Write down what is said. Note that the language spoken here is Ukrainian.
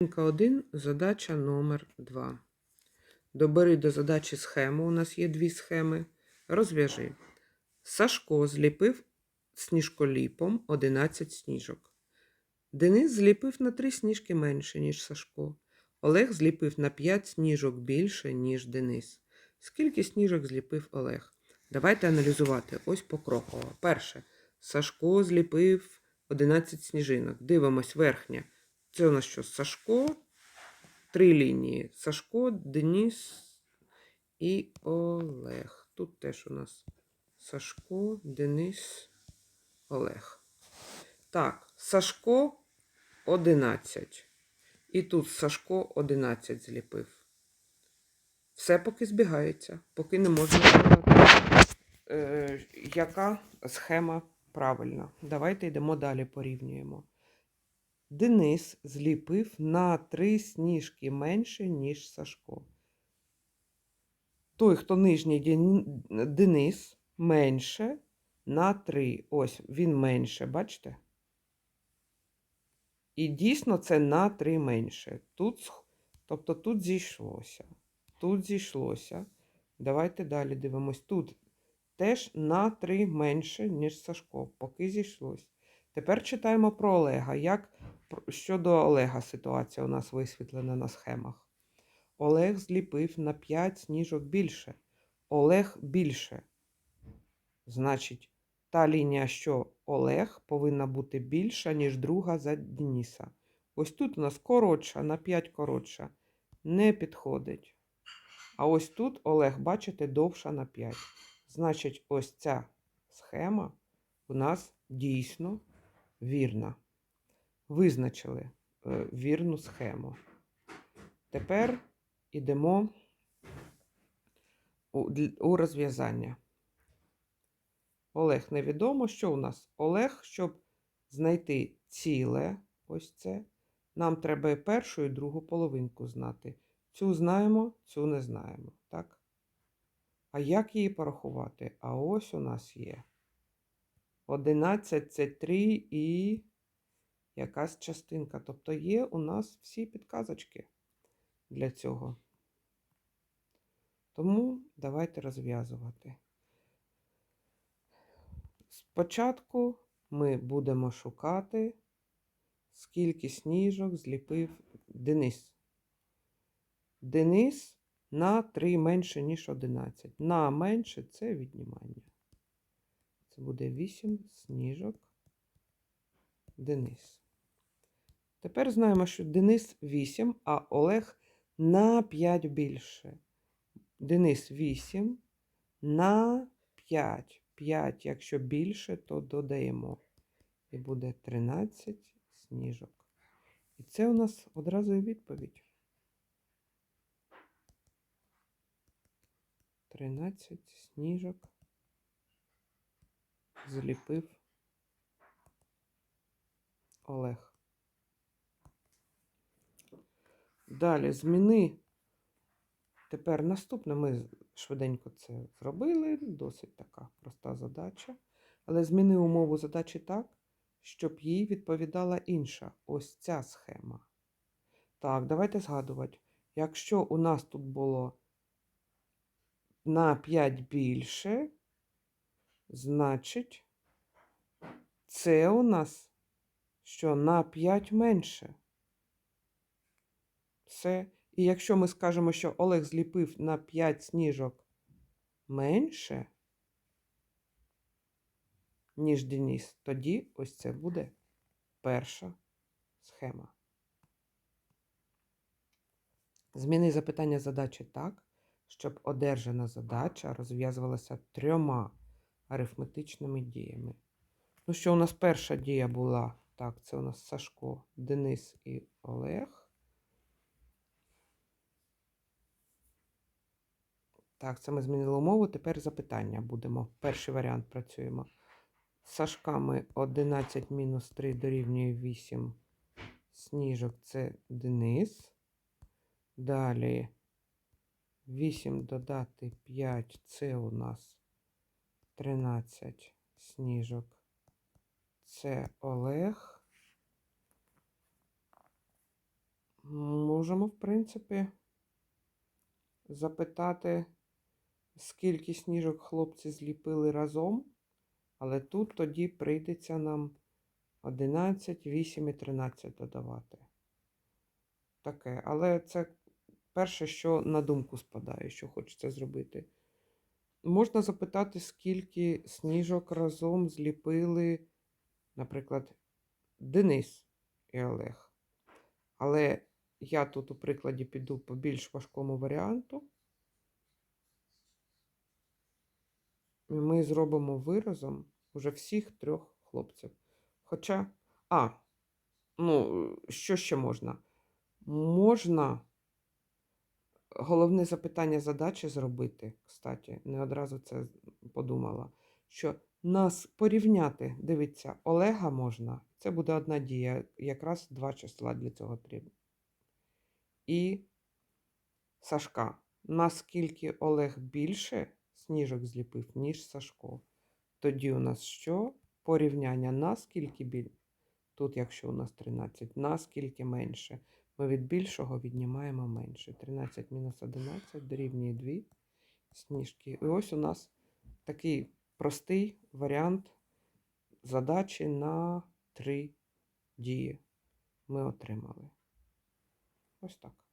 Частинка 1, задача номер 2. Добери до задачі схему. У нас є дві схеми. Розв'яжи. Сашко зліпив сніжколіпом 11 сніжок. Денис зліпив на 3 сніжки менше, ніж Сашко. Олег зліпив на 5 сніжок більше, ніж Денис. Скільки сніжок зліпив Олег? Давайте аналізувати. Ось покроково. Перше. Сашко зліпив 11 сніжинок. Дивимось верхня. Це у нас що? Сашко. Три лінії. Сашко, Деніс і Олег. Тут теж у нас Сашко, Денис, Олег. Так, Сашко 11. І тут Сашко 11 зліпив. Все поки збігається, поки не можна сказати, е, яка схема правильна. Давайте йдемо далі, порівнюємо. Денис зліпив на три сніжки менше, ніж Сашко. Той, хто нижній Денис, менше на 3. Ось він менше, бачите? І дійсно це на 3 менше. Тут, тобто тут зійшлося. Тут зійшлося. Давайте далі дивимось. Тут теж на 3 менше, ніж Сашко, поки зійшлось. Тепер читаємо про Олега. Як щодо Олега ситуація у нас висвітлена на схемах. Олег зліпив на 5 сніжок більше. Олег більше. Значить, та лінія, що Олег повинна бути більша, ніж друга за Дениса. Ось тут у нас коротша, на 5 коротша. Не підходить. А ось тут Олег, бачите, довша на 5. Значить, ось ця схема у нас дійсно вірна. Визначили е, вірну схему. Тепер ідемо у, у розв'язання. Олег невідомо, що у нас? Олег, щоб знайти ціле, ось це, нам треба і першу, і другу половинку знати. Цю знаємо, цю не знаємо. Так? А як її порахувати? А ось у нас є 11 це 3 і якась частинка. Тобто є у нас всі підказочки для цього. Тому давайте розв'язувати. Спочатку ми будемо шукати, скільки сніжок зліпив Денис. Денис на 3 менше, ніж 11. На менше це віднімання. Це буде 8 сніжок Денис. Тепер знаємо, що Денис 8, а Олег на 5 більше. Денис 8 на 5. 5, якщо більше, то додаємо. І буде 13 сніжок. І це у нас одразу і відповідь. 13 сніжок зліпив Олег. Далі зміни. Тепер наступне ми швиденько це зробили. Досить така проста задача. Але зміни умову задачі так, щоб їй відповідала інша. Ось ця схема. Так, давайте згадувати. Якщо у нас тут було на 5 більше, значить, це у нас що на 5 менше. Все. І якщо ми скажемо, що Олег зліпив на 5 сніжок менше, ніж Деніс, тоді ось це буде перша схема. Зміни запитання задачі так, щоб одержана задача розв'язувалася трьома арифметичними діями. Ну, що у нас перша дія була? Так, це у нас Сашко, Денис і Олег. Так, це ми змінили умову. Тепер запитання будемо. Перший варіант працюємо. З Сашками 11 мінус 3 дорівнює 8 сніжок це Денис. Далі 8 додати 5 це у нас 13 сніжок. Це Олег. можемо, в принципі, запитати, скільки сніжок хлопці зліпили разом, але тут тоді прийдеться нам 11, 8 і 13 додавати. Таке. Але це перше, що на думку спадає, що хочеться зробити. Можна запитати, скільки сніжок разом зліпили, наприклад, Денис і Олег. Але я тут у прикладі піду по більш важкому варіанту. Ми зробимо виразом уже всіх трьох хлопців. Хоча, а, ну, що ще можна? Можна головне запитання задачі зробити, кстати, не одразу це подумала, що нас порівняти, дивіться, Олега можна, це буде одна дія, якраз два числа для цього треба. І Сашка. Наскільки Олег більше сніжок зліпив, ніж Сашко. Тоді у нас що? Порівняння наскільки більше. Тут, якщо у нас 13, наскільки менше. Ми від більшого віднімаємо менше. 13 мінус 11 дорівнює 2 сніжки. І ось у нас такий простий варіант задачі на 3 дії. Ми отримали. Ось так.